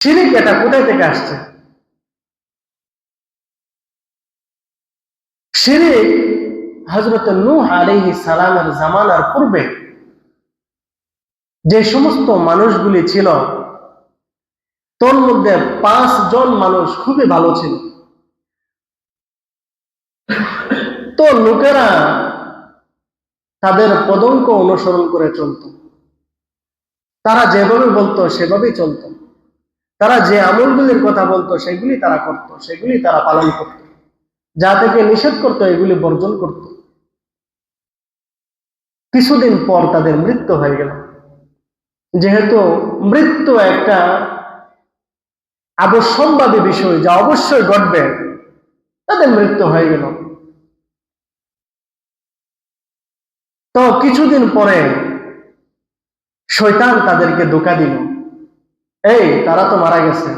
শিরিক এটা কোথায় থেকে আসছে? শিরিক হজরত নূহ আলাইহি সালামের জামানার পূর্বে যে সমস্ত মানুষগুলি ছিল, তোর মধ্যে পাঁচ জন মানুষ খুবই ভালো ছিল। তো লোকেরা তাদের পদঙ্ক অনুসরণ করে চলত। তারা যেভাবে বলতো, সেভাবেই চলত। তারা যে আমলগুলির কথা বলতো, সেগুলি তারা করত, সেগুলি তারা পালন করত। যা থেকে নিষেধ করতো, এগুলি বর্জন করত। কিছুদিন পর তাদের মৃত্যু হয়ে গেল। যেহেতু মৃত্যু একটা আবশ্যম্বাদী বিষয়, যা অবশ্যই ঘটবে, তাদের মৃত্যু হয়ে গেল। তো কিছুদিন পরে শৈতান তাদেরকে ধোকা দিল। এই, তারা তো মারা গেছে।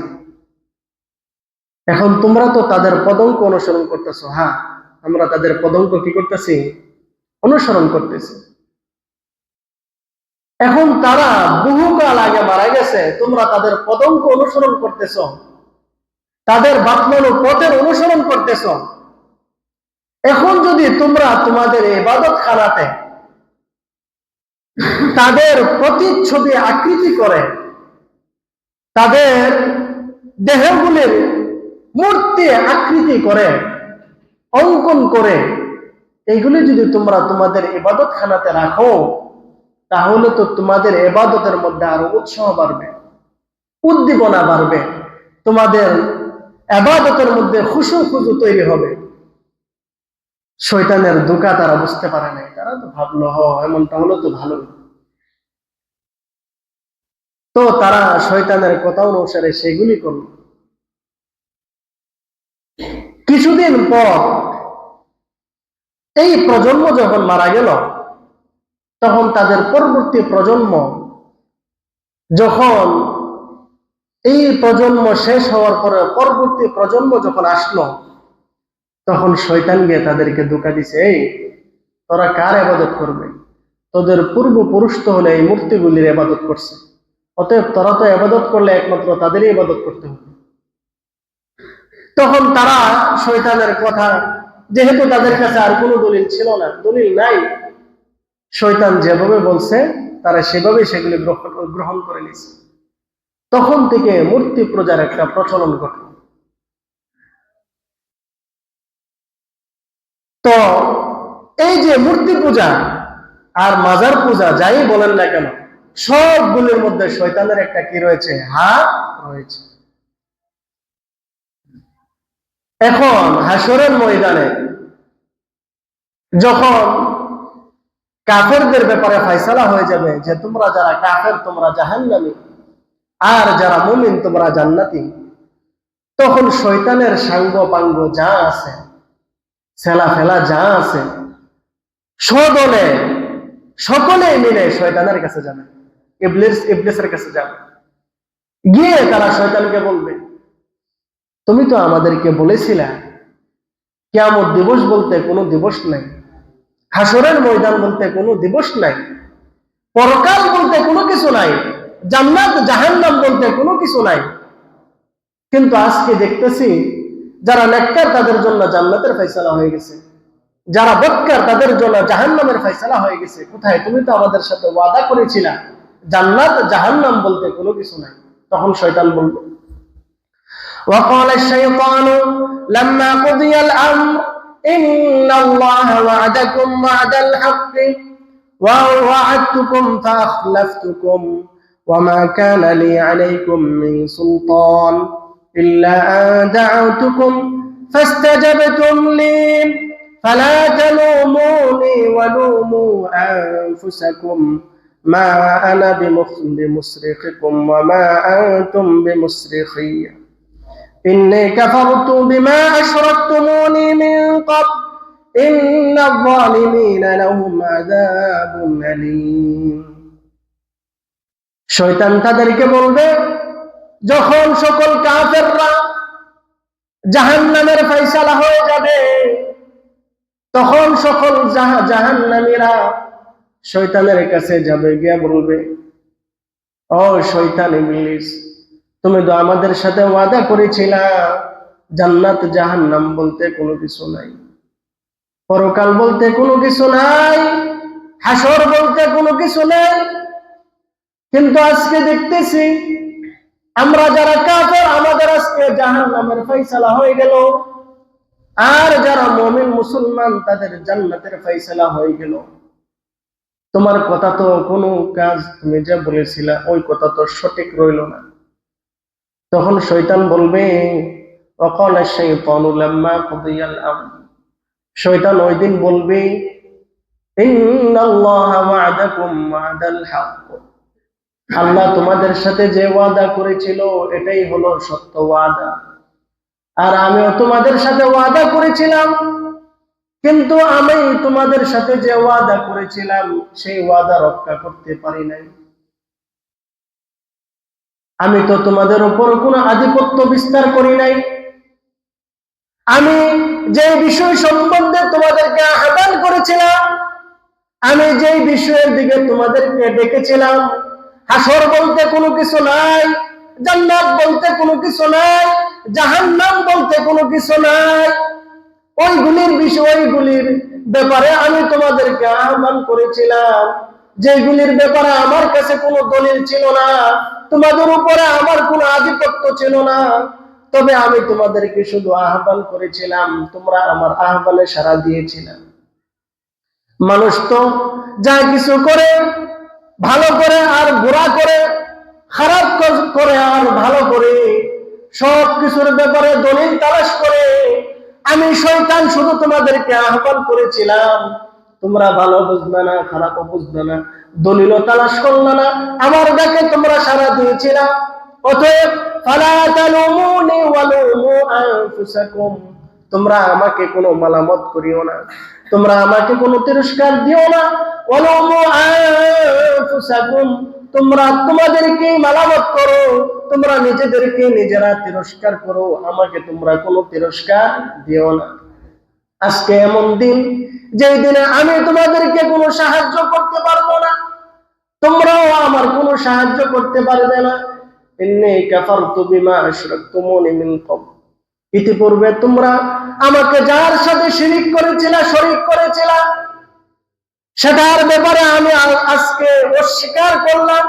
এখন তোমরা তো তাদের পদঙ্ক অনুসরণ করতেছো। হ্যাঁ আমরা তাদের পদঙ্ক কি করতেছি? অনুসরণ করতেছি। এখন তারা বহুকাল আগে মারা গেছে, তোমরা তাদের পদঙ্ক অনুসরণ করতেছ। তাদের বাতমানো পথের অনুসরণ করতেছ। এখন যদি তোমরা তোমাদের এবাদত খানাতে তাদের প্রতিচ্ছবি আকৃতি করে তাদের দেহগুলির মূর্তি আকৃতি করে, অঙ্কন করে এগুলি যদি তোমরা তোমাদের এবাদত খানাতে রাখো, তাহলে তো তোমাদের এবাদতের মধ্যে আরও উৎসাহ বাড়বে, উদ্দীপনা বাড়বে, তোমাদের এবাদতের মধ্যে খুশু খুশু তৈরি হবে। শৈতানের দোকা তারা বুঝতে পারে নাই, তারা তো ভাবলো, হ, এমনটা হলো তো ভালো তো তারা শয়তানের কথা অনুসারে সেগুলি করল। কিছুদিন পর এই প্রজন্ম যখন মারা গেল, তখন তাদের পরবর্তী প্রজন্ম যখন এই প্রজন্ম শেষ হওয়ার পরে পরবর্তী প্রজন্ম যখন আসলো, তখন শয়তান গিয়ে তাদেরকে ধোকা দিছে, এই, তোরা কার এবাদত করবে? তোদের পূর্বপুরুষ তো হলে এই মূর্তিগুলির এবাদত করছে। অতএব তোরা তো এবাদত করলে একমাত্র তাদেরই এবাদত করতে হবে। তখন তারা শয়তানের কথা, যেহেতু তাদের কাছে আর কোনো দলিল ছিল না, দলিল নাই, শয়তান যেভাবে বলছে, তারা সেভাবে সেগুলি গ্রহণ করে নিছে তখন থেকে মূর্তি পূজার একটা প্রচলন ঘটল তো এই যে মূর্তি পূজা আর মাজার পূজা, যাই বলেন না কেন সবগুলির মধ্যে শয়তানের একটা কি রয়েছে? হাত রয়েছে। এখন হাসরের ময়দানে যখন কাফেরদের ব্যাপারে ফয়সালা হয়ে যাবে যে তোমরা যারা কাফের, তোমরা জাহান্নামী, আর যারা মুমিন, তোমরা জান্নাতি, তখন শয়তানের সাঙ্গ পাঙ্গ যা আছে সেলা ফেলা যা আছে, সদলে সকলে মিলে শয়তানের কাছে যাবে। কাছে যাবে গিয়ে তারা শয়তানকে বলবে, তুমি তো আমাদেরকে বলেছিলে কেমন দিবস বলতে কোনো দিবস নাই হাসরের ময়দান বলতে কোনো দিবস নাই, পরকাল বলতে কোনো কিছু নাই, জান্নাত, জাহান্নাম বলতে কোনো কিছু নাই। কিন্তু আজকে দেখতেছি যারা নেককার তাদের জন্য জান্নাতের ফয়সালা হয়ে গেছে। যারা বৎকার তাদের জন্য জাহান্নামের ফয়সালা হয়ে গেছে। কোথায়? তুমি তো আমাদের সাথে ওয়াদা করেছিলা। জান্নাত জাহান্নাম বলতে কোনো কিছু নাই তখন শয়তান বলবে وقال الشيطان لما قضي الأمر إن الله وعدكم وعد الحق ووعدتكم فأخلفتكم وما كان لي عليكم من سلطان إلا أن دعوتكم فاستجبتم لي فلا تلوموني ولوموا أنفسكم ما أنا بمصرخكم وما أنتم بمصرخي إني كفرت بما أشركتموني من قبل إن الظالمين لهم عذاب أليم শয়তান তাদেরকে বলবে যখন সকল কাফেররা জাহান্নামের ফয়সালা হয়ে যাবে তখন সকল জাহান্নামীরা শয়তানের কাছে যাবে, গিয়া বলবে, ও শয়তান ইবলিস, তুমি তো আমাদের সাথে ওয়াদা করেছিলা, জান্নাত জাহান্নাম বলতে কোনো কিছু নাই। পরকাল বলতে কোনো কিছু নাই, হাসর বলতে কোনো কিছু নাই। কিন্তু আজকে দেখতেছি, আমরা যারা কাফের, আমাদের আজকে জাহান নামের ফয়সালা হয়ে গেল। আর যারা মমিন মুসলমান, তাদের জান্নাতের ফয়সালা হয়ে গেল। তোমার কথা তো কোনো কাজ তুমি যা বলেছিলা, ওই কথা তো সঠিক রইল না। তখন শৈতান বলবে, অকল শাইতানু লাম্মা কুদিয়াল শয়তান ওই দিন বলবে আল্লাহ তোমাদের সাথে যে ওয়াদা করেছিল, এটাই হলো সত্য ওয়াদা। আর আমিও তোমাদের সাথে ওয়াদা করেছিলাম। কিন্তু আমি তোমাদের সাথে যে ওয়াদা করেছিলাম, সেই ওয়াদা রক্ষা করতে পারি নাই। আমি তো তোমাদের উপর কোনো আধিপত্য বিস্তার করি নাই। আমি যে বিষয় সম্বন্ধে তোমাদেরকে আহ্বান করেছিলাম, আমি যে বিষয়ের দিকে তোমাদেরকে ডেকেছিলাম, হাসর বলতে কোনো কিছু নাই, জান্নাত বলতে কোনো কিছু নাই, জাহান্নাম বলতে কোনো কিছু নাই ওইগুলির বিষয়, ওইগুলির ব্যাপারে আমি তোমাদেরকে আহ্বান করেছিলাম। যেগুলির ব্যাপারে আমার কাছে কোনো দলিল ছিল না, তোমাদের উপরে আমার কোনো আধিপত্য ছিল না। তবে আমি তোমাদেরকে শুধু আহ্বান করেছিলাম, তোমরা আমার আহ্বানে সাড়া দিয়েছিলাম মানুষ তো যা কিছু করে, ভালো করে আর বুড়া করে, খারাপ করে আর ভালো করে সব কিছুর ব্যাপারে দলিল তালাশ করে আমি শয়তান শুধু তোমাদেরকে আহ্বান করেছিলাম। তোমরা ভালো বুঝবে না খারাপ বুঝবে না দলিল তালাশ করলে না, আমার ডাকে তোমরা সারা দিয়েছিলাম অতএব তোমরা আমাকে কোনো মালামত করিও না, তোমরা আমাকে কোনো তিরস্কার দিও না। তোমরা তোমাদেরকে মালামত করো, তোমরা নিজেদেরকে নিজেরা তিরস্কার করো, আমাকে তোমরা কোনো তিরস্কার দিও না। আজকে এমন দিন, যেই দিনে আমি তোমাদেরকে কোনো সাহায্য করতে পারব না, তোমরাও আমার কোনো সাহায্য করতে পারবে না। ইতিপূর্বে তোমরা আমাকে যার সাথে শিরিক করেছিলা, শরিক করেছিল সেটার ব্যাপারে আমি আজকে অস্বীকার করলাম।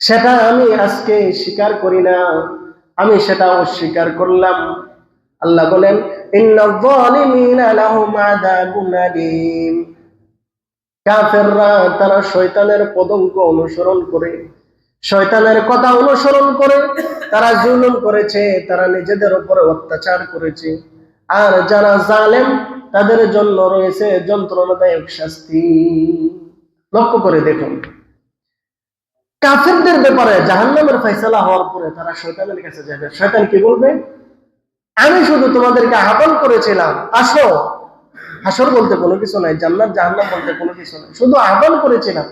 সেটা আমি আজকে স্বীকার করি না। আমি সেটা অস্বীকার করলাম। আল্লাহ বলেন তারা শয়তানের পদঙ্ক অনুসরণ করে, শয়তানের কথা অনুসরণ করে, তারা জুলুম করেছে, তারা নিজেদের উপরে অত্যাচার করেছে। আর যারা জালেম তাদের জন্য রয়েছে যন্ত্রণাদায়ক শাস্তি। লক্ষ্য করে দেখুন। কাফেরদের ব্যাপারে জাহান্নামের ফয়সালা হওয়ার পরে তারা শয়তানের কাছে যাবে। শয়তান কি বলবে? আমি শুধু তোমাদেরকে আহ্বান করেছিলাম। আসো। হাসর বলতে কোনো কিছু নাই, জান্নাত, জাহান্নাম বলতে কোনো কিছু নাই। শুধু আহ্বান করেছিলাম।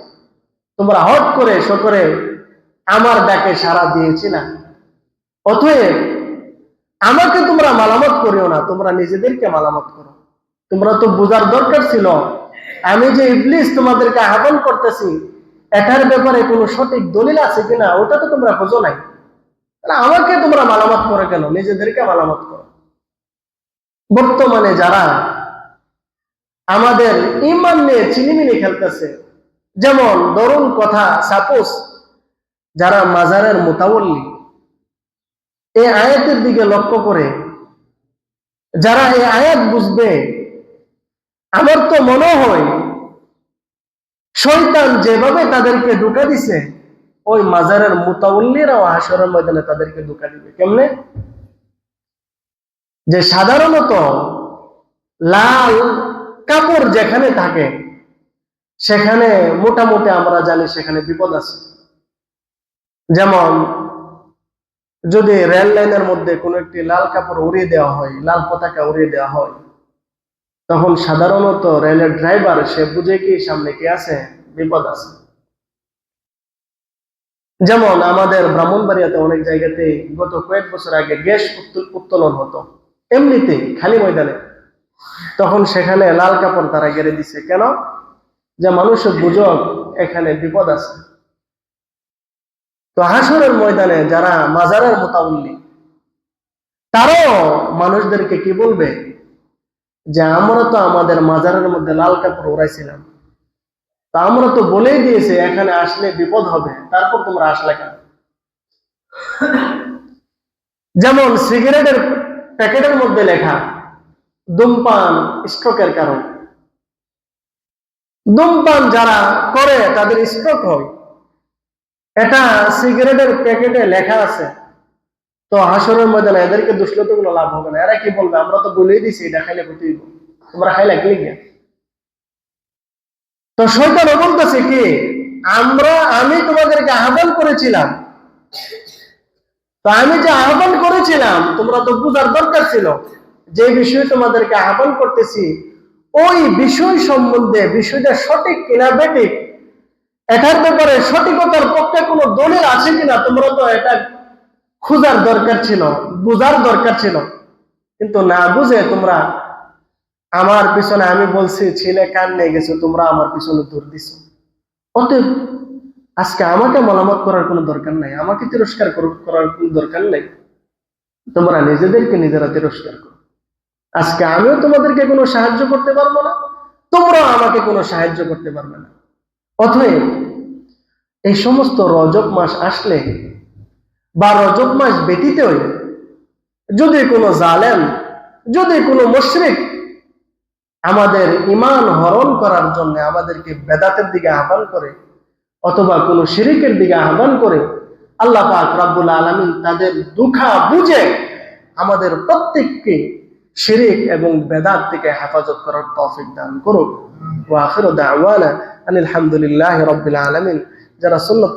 তোমরা হট করে সকরে আমার ডাকে সাড়া দিয়েছিলা। অতএব আমাকে তোমরা মালামত করিও না, তোমরা নিজেদেরকে মালামত করো। তোমরা তো বোঝার দরকার ছিল। আমি যে ইবলিস তোমাদেরকে আহ্বান করতেছি, এটার ব্যাপারে কোনো সঠিক দলিল আছে কিনা, ওটা তো তোমরা খোঁজো নাই। আমাকে তোমরা মালামত করো কেন? নিজেদেরকে মালামত করো। বর্তমানে যারা আমাদের ইমান নিয়ে চিনিমিনি খেলতেছে, যেমন দরুন কথা, সাপোজ যারা মাজারের মোতাবল্লি, এই আয়াতের দিকে লক্ষ্য করে, যারা এই আয়াত বুঝবে আমার তো মনে হয় শয়তান যেভাবে তাদেরকে ঢুকা দিছে, ওই মাজারের মোতাবল্লিরাও হাসরের ময়দানে তাদেরকে ঢুকা দিবে। কেমনে? যে সাধারণত লাল কাপড় যেখানে থাকে, সেখানে মোটামুটি আমরা জানি সেখানে বিপদ আছে। যেমন যদি রেল লাইনের মধ্যে কোনো একটি লাল কাপড় উড়িয়ে দেওয়া হয়, লাল পতাকা উড়িয়ে দেওয়া হয় তখন সাধারণত রেলের ড্রাইভার সে বুঝে কি সামনে কি আছে? বিপদ আছে। যেমন আমাদের ব্রাহ্মণবাড়িয়াতে অনেক জায়গাতে গত কয়েক বছর আগে গ্যাস উত্তোলন হতো। এমনিতেই খালি ময়দানে। তখন সেখানে লাল কাপড় তারা গেড়ে দিছে। কেন? যে মানুষের বুঝক এখানে বিপদ আছে। তো হাসরের ময়দানে যারা মাজারের মোতাবল্লি, তারাও মানুষদেরকে কি বলবে? যে আমরা তো আমাদের মাজারের মধ্যে লাল কাপড় উড়াইছিলাম। তা আমরা তো বলেই দিয়েছি, এখানে আসলে বিপদ হবে, তারপর তোমরা আসলে কেন? যেমন সিগারেটের প্যাকেটের মধ্যে লেখা, ধূমপান স্ট্রোকের কারণ। ধূমপান যারা করে, তাদের স্ট্রোক হয়। এটা সিগারেটের প্যাকেটে লেখা আছে। তো হাসরের ময়দানে এদেরকে দুষলে তো কোনো লাভ হবে না। এরা কি বলবে? আমরা তো বলেই দিছি, এটা খাইলে ক্ষতি হইব। তোমরা খাইলে কি গিয়া তো শয়তান বলতেছে কি, আমরা, আমি তোমাদেরকে আহ্বান করেছিলাম। তো আমি যে আহ্বান করেছিলাম, তোমরা তো বুঝার দরকার ছিল, যে বিষয়ে তোমাদেরকে আহ্বান করতেছি, ওই বিষয় সম্বন্ধে, বিষয়টা সঠিক কিনা বেঠিক, এটার ব্যাপারে সঠিকতার পক্ষে কোনো দলিল আছে কিনা, তোমরা তো এটা খোঁজার দরকার ছিল, বুঝার দরকার ছিল। কিন্তু না বুঝে তোমরা আমার পিছনে আমি বলছি, ছেলে কান নিয়ে গেছো, তোমরা আমার পিছনে দূর দিছ। অতএব আজকে আমাকে মলামত করার কোনো দরকার নাই, আমাকে তিরস্কার করার কোনো দরকার নাই। তোমরা নিজেদেরকে নিজেরা তিরস্কার করো। আজকে আমিও তোমাদেরকে কোনো সাহায্য করতে পারব না, তোমরাও আমাকে কোনো সাহায্য করতে পারবে না। অতএব এই সমস্ত রজব মাস আসলে বা রজব মাস ব্যতীত যদি কোনো জালেম, যদি কোনো মুশরিক আমাদের ইমান হরণ করার জন্য আমাদেরকে বেদাতের দিকে আহ্বান করে অথবা কোনো শিরিকের দিকে আহ্বান করে, আল্লাহ পাক রাব্বুল আলামিন তাদের দুঃখা বুঝে আমাদের প্রত্যেককে শিরিক এবং বেদাত থেকে হেফাজত করার তৌফিক দান করুক। ওয়া আখিরু দাওয়ানা আনিল হামদুলিল্লাহি রাব্বিল আলামিন। যারা সুন্নাত